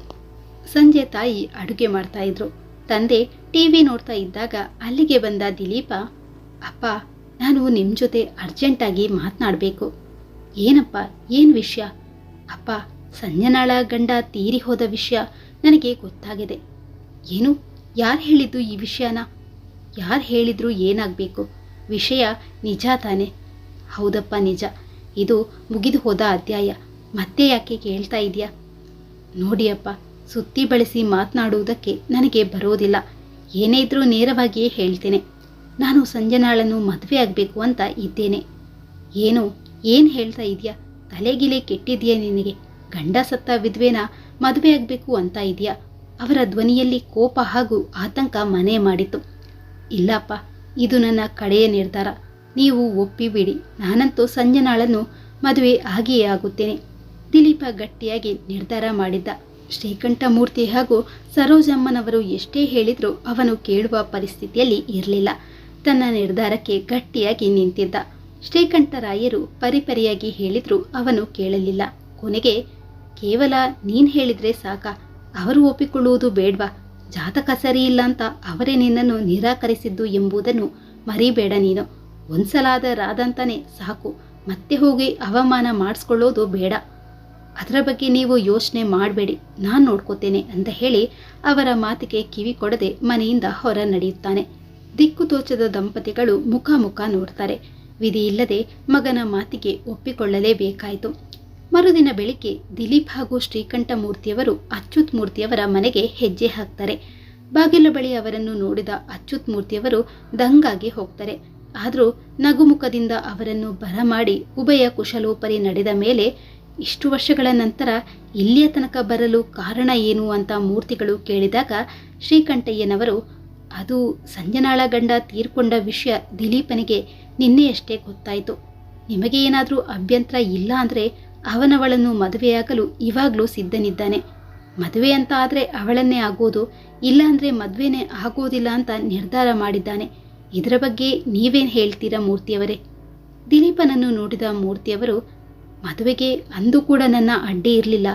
ಸಂಜೆ ತಾಯಿ ಅಡುಗೆ ಮಾಡ್ತಾ ಇದ್ರು. ತಂದೆ ಟಿವಿ ನೋಡ್ತಾ ಇದ್ದಾಗ ಅಲ್ಲಿಗೆ ಬಂದ ದಿಲೀಪ, ಅಪ್ಪ, ನಾನು ನಿಮ್ಮ ಜೊತೆ ಅರ್ಜೆಂಟಾಗಿ ಮಾತನಾಡಬೇಕು. ಏನಪ್ಪ, ಏನು ವಿಷಯ? ಅಪ್ಪ, ಸಂಜನಾಳ ಗಂಡ ತೀರಿ ಹೋದ ವಿಷಯ ನನಗೆ ಗೊತ್ತಾಗಿದೆ. ಏನು? ಯಾರು ಹೇಳಿದ್ದು ಈ ವಿಷಯನ? ಯಾರು ಹೇಳಿದ್ರು ಏನಾಗಬೇಕು? ವಿಷಯ ನಿಜ ತಾನೆ. ಹೌದಪ್ಪ ನಿಜ. ಇದು ಮುಗಿದು ಹೋದ ಅಧ್ಯಾಯ. ಮತ್ತೆ ಯಾಕೆ ಕೇಳ್ತಾ ಇದೆಯಾ? ನೋಡಿಯಪ್ಪ, ಸುತ್ತಿ ಬಳಸಿ ಮಾತನಾಡುವುದಕ್ಕೆ ನನಗೆ ಬರೋದಿಲ್ಲ. ಏನೇ ಇದ್ರೂ ನೇರವಾಗಿಯೇ ಹೇಳ್ತೇನೆ. ನಾನು ಸಂಜನಾಳನ್ನು ಮದುವೆ ಆಗಬೇಕು ಅಂತ ಇದ್ದೇನೆ. ಏನು ಏನು ಹೇಳ್ತಾ ಇದೆಯಾ? ತಲೆಗಿಲೆ ಕೆಟ್ಟಿದೆಯಾ ನಿನಗೆ? ಗಂಡ ಸತ್ತ ವಿದ್ವೇನ ಮದುವೆ ಆಗಬೇಕು ಅಂತ ಇದೆಯಾ? ಅವರ ಧ್ವನಿಯಲ್ಲಿ ಕೋಪ ಹಾಗೂ ಆತಂಕ ಮನೆ ಮಾಡಿತು ಇಲ್ಲಪ್ಪ, ಇದು ನನ್ನ ಕಡೆಯ ನಿರ್ಧಾರ. ನೀವು ಒಪ್ಪಿಬಿಡಿ, ನಾನಂತೂ ಸಂಜನಾಳನ್ನು ಮದುವೆ ಆಗಿಯೇ ಆಗುತ್ತೇನೆ. ದಿಲೀಪ ಗಟ್ಟಿಯಾಗಿ ನಿರ್ಧಾರ ಮಾಡಿದ್ದ. ಶ್ರೀಕಂಠಮೂರ್ತಿ ಹಾಗೂ ಸರೋಜಮ್ಮನವರು ಎಷ್ಟೇ ಹೇಳಿದರೂ ಅವನು ಕೇಳುವ ಪರಿಸ್ಥಿತಿಯಲ್ಲಿ ಇರಲಿಲ್ಲ. ತನ್ನ ನಿರ್ಧಾರಕ್ಕೆ ಗಟ್ಟಿಯಾಗಿ ನಿಂತಿದ್ದ. ಶ್ರೀಕಂಠರಾಯರು ಪರಿಪರಿಯಾಗಿ ಹೇಳಿದ್ರು ಅವನು ಕೇಳಲಿಲ್ಲ. ಕೊನೆಗೆ, ಕೇವಲ ನೀನು ಹೇಳಿದ್ರೆ ಸಾಕ, ಅವರು ಒಪ್ಪಿಕೊಳ್ಳುವುದು ಬೇಡ್ವಾ? ಜಾತಕ ಇಲ್ಲ ಅಂತ ಅವರೇ ನಿನ್ನನ್ನು ನಿರಾಕರಿಸಿದ್ದು ಎಂಬುದನ್ನು ಮರಿಬೇಡ ನೀನು. ಒಂದ್ಸಲಾದ ರಾದಂತಾನೆ ಸಾಕು. ಮತ್ತೆ ಹೋಗಿ ಅವಮಾನ ಮಾಡಿಸ್ಕೊಳ್ಳೋದು ಬೇಡ. ಅದರ ಬಗ್ಗೆ ನೀವು ಯೋಚನೆ ಮಾಡಬೇಡಿ. ನಾನು ನೋಡ್ಕೋತೇನೆ ಅಂತ ಹೇಳಿ ಅವರ ಮಾತಿಗೆ ಕಿವಿ ಕೊಡದೆ ಮನೆಯಿಂದ ಹೊರ ನಡೆಯುತ್ತಾನೆ. ದಿಕ್ಕು ತೋಚದ ದಂಪತಿಗಳು ಮುಖ ಮುಖ ನೋಡ್ತಾರೆ. ವಿಧಿ ಇಲ್ಲದೆ ಮಗನ ಮಾತಿಗೆ ಒಪ್ಪಿಕೊಳ್ಳಲೇಬೇಕಾಯಿತು. ಮರುದಿನ ಬೆಳಿಗ್ಗೆ ದಿಲೀಪ್ ಹಾಗೂ ಶ್ರೀಕಂಠ ಮೂರ್ತಿಯವರು ಅಚ್ಯುತ್ ಮೂರ್ತಿಯವರ ಮನೆಗೆ ಹೆಜ್ಜೆ ಹಾಕ್ತಾರೆ. ಬಾಗಿಲ ಬಳಿ ಅವರನ್ನು ನೋಡಿದ ಅಚ್ಯುತ್ ಮೂರ್ತಿಯವರು ದಂಗಾಗಿ ಹೋಗ್ತಾರೆ. ಆದರೂ ನಗುಮುಖದಿಂದ ಅವರನ್ನು ಬರಮಾಡಿ ಉಭಯ ಕುಶಲೋಪರಿ ನಡೆದ ಮೇಲೆ ಇಷ್ಟು ವರ್ಷಗಳ ನಂತರ ಇಲ್ಲಿಯ ತನಕ ಬರಲು ಕಾರಣ ಏನು ಅಂತ ಮೂರ್ತಿಗಳು ಕೇಳಿದಾಗ ಶ್ರೀಕಂಠಯ್ಯನವರು, ಅದು ಸಂಜನಾಳ ಗಂಡ ತೀರ್ಕೊಂಡ ವಿಷಯ ದಿಲೀಪನಿಗೆ ನಿನ್ನೆಯಷ್ಟೇ ಗೊತ್ತಾಯಿತು. ನಿಮಗೆ ಏನಾದರೂ ಅಭ್ಯಂತರ ಇಲ್ಲ ಅಂದರೆ ಅವನವಳನ್ನು ಮದುವೆಯಾಗಲು ಇವಾಗಲೂ ಸಿದ್ಧನಿದ್ದಾನೆ. ಮದುವೆ ಅಂತ ಆದರೆ ಅವಳನ್ನೇ ಆಗೋದು, ಇಲ್ಲಾಂದರೆ ಮದುವೆನೇ ಆಗೋದಿಲ್ಲ ಅಂತ ನಿರ್ಧಾರ ಮಾಡಿದ್ದಾನೆ. ಇದರ ಬಗ್ಗೆ ನೀವೇನು ಹೇಳ್ತೀರಾ ಮೂರ್ತಿಯವರೇ? ದಿಲೀಪನನ್ನು ನೋಡಿದ ಮೂರ್ತಿಯವರು, ಮದುವೆಗೆ ಅಂದು ಕೂಡ ನನ್ನ ಅಡ್ಡಿ ಇರಲಿಲ್ಲ.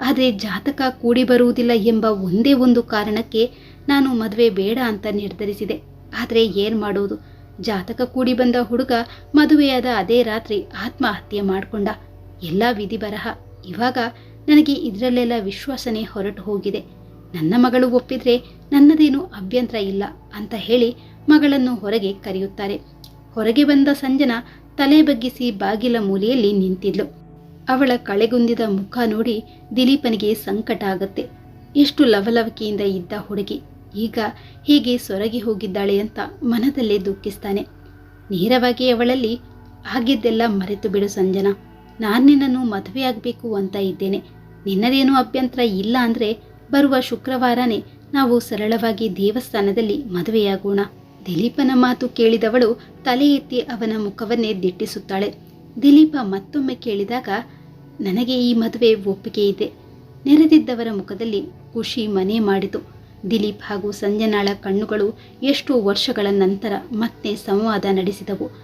ಆದರೆ ಜಾತಕ ಕೂಡಿ ಬರುವುದಿಲ್ಲ ಎಂಬ ಒಂದೇ ಒಂದು ಕಾರಣಕ್ಕೆ ನಾನು ಮದುವೆ ಬೇಡ ಅಂತ ನಿರ್ಧರಿಸಿದೆ. ಆದರೆ ಏನು ಮಾಡೋದು? ಜಾತಕ ಕೂಡಿ ಬಂದ ಹುಡುಗ ಮದುವೆಯಾದ ಅದೇ ರಾತ್ರಿ ಆತ್ಮಹತ್ಯೆ ಮಾಡಿಕೊಂಡ. ಎಲ್ಲ ವಿಧಿ ಬರಹ. ಇವಾಗ ನನಗೆ ಇದರಲ್ಲೆಲ್ಲ ವಿಶ್ವಾಸನೆ ಹೊರಟು ಹೋಗಿದೆ. ನನ್ನ ಮಗಳು ಒಪ್ಪಿದ್ರೆ ನನ್ನದೇನು ಅಭ್ಯಂತರ ಇಲ್ಲ ಅಂತ ಹೇಳಿ ಮಗಳನ್ನು ಹೊರಗೆ ಕರೆಯುತ್ತಾರೆ. ಹೊರಗೆ ಬಂದ ಸಂಜನಾ ತಲೆ ಬಗ್ಗಿಸಿ ಬಾಗಿಲ ಮೂಲೆಯಲ್ಲಿ ನಿಂತಿದ್ಲು. ಅವಳ ಕಳೆಗುಂದಿದ ಮುಖ ನೋಡಿ ದಿಲೀಪನಿಗೆ ಸಂಕಟ ಆಗತ್ತೆ. ಎಷ್ಟು ಲವಲವಿಕೆಯಿಂದ ಇದ್ದ ಹುಡುಗಿ. ಈಗ ಹೀಗೆ ಸೊರಗಿ ಹೋಗಿದ್ದಾಳೆ ಅಂತ ಮನದಲ್ಲೇ ದುಃಖಿಸ್ತಾನೆ. ನೇರವಾಗಿ ಅವಳಲ್ಲಿ ಆಗಿದ್ದೆಲ್ಲ ಮರೆತು ಬಿಡು ಸಂಜನಾ. ನಾನು ನಿನ್ನನ್ನು ಮದುವೆಯಾಗಬೇಕು ಅಂತ ಇದ್ದೇನೆ. ನಿನ್ನದೇನೂ ಅಭ್ಯಂತರ ಇಲ್ಲ ಅಂದರೆ ಬರುವ ಶುಕ್ರವಾರನೇ ನಾವು ಸರಳವಾಗಿ ದೇವಸ್ಥಾನದಲ್ಲಿ ಮದುವೆಯಾಗೋಣ. ದಿಲೀಪನ ಮಾತು ಕೇಳಿದವಳು ತಲೆ ಎತ್ತಿ ಅವನ ಮುಖವನ್ನೇ ದಿಟ್ಟಿಸುತ್ತಾಳೆ. ದಿಲೀಪ ಮತ್ತೊಮ್ಮೆ ಕೇಳಿದಾಗ, ನನಗೆ ಈ ಮದುವೆ ಒಪ್ಪಿಗೆ ಇದೆ. ನೆರೆದಿದ್ದವರ ಮುಖದಲ್ಲಿ ಖುಷಿ ಮನೆ ಮಾಡಿತು. ದಿಲೀಪ್ ಹಾಗೂ ಸಂಜನಾಳ ಕಣ್ಣುಗಳು ಎಷ್ಟೋ ವರ್ಷಗಳ ನಂತರ ಮತ್ತೆ ಸಂವಾದ ನಡೆಸಿದವು.